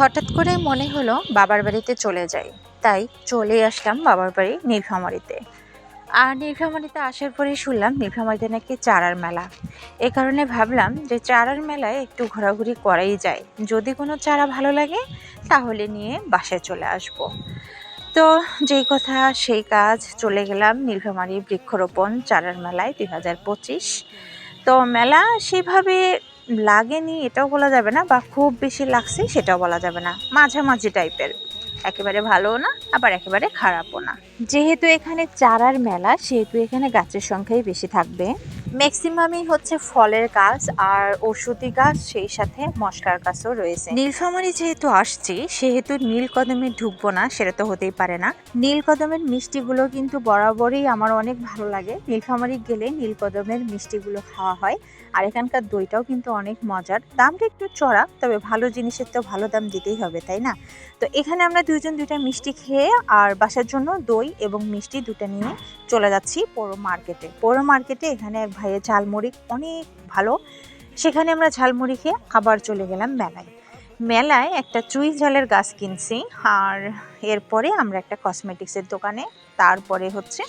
হঠাৎ করে মনে হলো বাবার বাড়িতে চলে যাই। তাই চলে আসলাম বাবার বাড়ি নীলফামারিতে। আর নীলফামারিতে আসার পরে শুনলাম নীলফামারিতে নাকি চারার মেলা। এ কারণে ভাবলাম যে চারার মেলায় একটু ঘোরাঘুরি করাই যায়। যদি কোনো চারা ভালো লাগে, তাহলে নিয়ে বাসায় চলে আসব। তো যেই কথা, সেই কাজ, চলে গেলাম নীলফামারি বৃক্ষরোপণ চারার মেলায় দুই হাজার পঁচিশ। তো মেলা সেভাবে লাগেনি, এটাও বলা যাবে না, বা খুব বেশি লাগছে, সেটাও বলা যাবে না। মাঝামাঝি টাইপের একেবারে ভালোও না, আবার একেবারে খারাপও না। যেহেতু এখানে চারার মেলা, সেহেতু এখানে গাছের সংখ্যাই বেশি থাকবে। ম্যাক্সিমামই হচ্ছে ফলের গাছ আর ওষুধি গাছ, সেই সাথে মশলার গাছও রয়েছে। নীলফামারি যেহেতু আসছি, সেহেতু নীল কদমে ঢুকবো না, সেটা তো হতেই পারে না। নীল কদমের মিষ্টিগুলো কিন্তু বরাবরই আমার অনেক ভালো লাগে। নীলফামারি গেলে নীল কদমের মিষ্টিগুলো খাওয়া হয়, আর এখানকার দইটাও কিন্তু অনেক মজার। দামটা একটু চড়া, তবে ভালো জিনিসের তো ভালো দাম দিতেই হবে, তাই না? তো এখানে আমরা দুইজন দুইটা মিষ্টি খেয়ে আর বাসার জন্য দই এবং মিষ্টি দুটা নিয়ে চলে যাচ্ছি পৌর মার্কেটে। পৌর মার্কেটে এখানে এক ভাইয়ের ঝালমুড়ি অনেক ভালো। সেখানে আমরা ঝালমুড়ি খেয়ে আবার চলে গেলাম মেলায়। মেলায় একটা চুই ঝালের গাছ কিনছি আর এরপরে আমরা একটা কসমেটিক্সের দোকানে, তারপরে হচ্ছে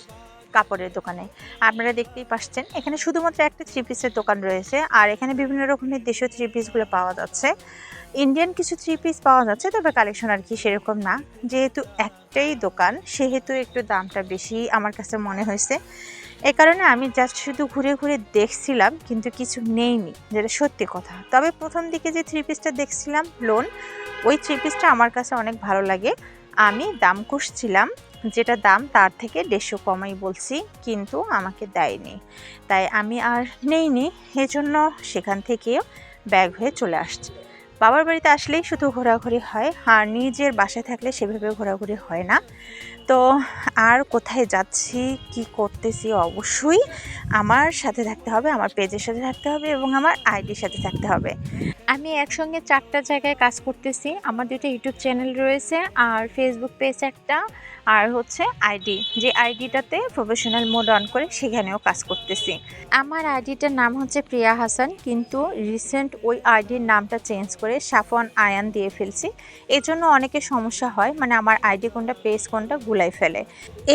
কাপড়ের দোকানে। আপনারা দেখতেই পাচ্ছেন, এখানে শুধুমাত্র একটা থ্রি পিসের দোকান রয়েছে, আর এখানে বিভিন্ন রকমের দেশীয় থ্রি পিসগুলো পাওয়া যাচ্ছে। ইন্ডিয়ান কিছু থ্রি পিস পাওয়া যাচ্ছে, তবে কালেকশন আর কি সেরকম না। যেহেতু একটাই দোকান, সেহেতু একটু দামটা বেশি আমার কাছে মনে হয়েছে। এ কারণে আমি জাস্ট শুধু ঘুরে ঘুরে দেখছিলাম, কিন্তু কিছু নেইনি, যেটা সত্যি কথা। তবে প্রথম দিকে যে থ্রি পিসটা দেখছিলাম লোন ওই থ্রি পিসটা আমার কাছে অনেক ভালো লাগে। আমি দাম কষছিলাম যেটা দাম তার থেকে দেড়শো কমাই বলছি, কিন্তু আমাকে দেয়নি। তাই আমি আর নেইনি, এজন্য সেখান থেকেও ব্যাগ হয়ে চলে আসছি। বাবার বাড়িতে আসলেই শুধু ঘোরাঘুরি হয়, আর নিজের বাসায় থাকলে সেভাবে ঘোরাঘুরি হয় না। তো আর কোথায় যাচ্ছি, কি করতেছি অবশ্যই আমার সাথে থাকতে হবে, আমার পেজের সাথে থাকতে হবে এবং আমার আইডির সাথে থাকতে হবে। আমি একসঙ্গে চারটা জায়গায় কাজ করতেছি। আমার দুটো ইউটিউব চ্যানেল রয়েছে, আর ফেসবুক পেজ একটা আর হচ্ছে আইডি, যে আইডিটাতে প্রফেশনাল মোড অন করে সেখানেও কাজ করতেছি। আমার আইডিটার নাম হচ্ছে প্রিয়া হাসান, কিন্তু রিসেন্ট ওই আইডির নামটা চেঞ্জ করে সাফন আয়ান দিয়ে ফেলছি। এজন্য অনেকের সমস্যা হয় মানে আমার আইডি কোনটা পেজ কোনটা গুলাই ফেলে।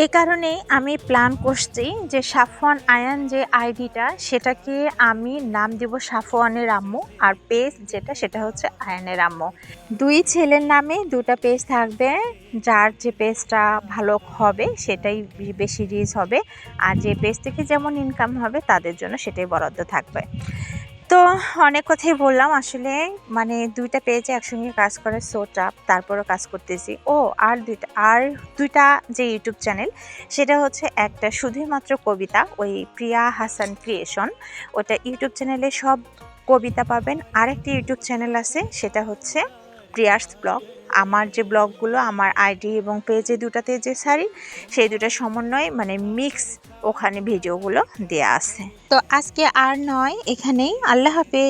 এই কারণেই আমি প্ল্যান করছি যে সাফওয়ান আয়ান যে আইডিটা, সেটাকে আমি নাম দেব সাফওয়ানের আম্মু, আর পেজ যেটা, সেটা হচ্ছে আয়ানের আম্মু। দুই ছেলের নামে দুটা পেজ থাকবে। যার যে পেজটা ভালো হবে, সেটাই বেশি রিচ হবে। আর যে পেজ থেকে যেমন ইনকাম হবে, তাদের জন্য সেটাই বরাদ্দ থাকবে। তো অনেক কথাই বললাম। আসলে মানে দুইটা পেজে একসঙ্গে কাজ করে সো টাপ তারপরও কাজ করতেছি। ও, আর দুইটা আর দুইটা যে ইউটিউব চ্যানেল সেটা হচ্ছে একটা শুধুমাত্র কবিতা, ওই প্রিয়া হাসান ক্রিয়েশন ওটা ইউটিউব চ্যানেলে সব কবিতা পাবেন। আরেকটি ইউটিউব চ্যানেল আছে, সেটা হচ্ছে প্রিয়ার্স ব্লগ আমার যে ব্লগগুলো, আমার আইডি এবং পেজে দুটাতে যে শাড়ি, সেই দুটা সমন্বয় মানে মিক্স ওখানে ভিডিওগুলো দেয়া আছে। তো আজকে আর নয়, এখানেই। আল্লাহ হাফেজ।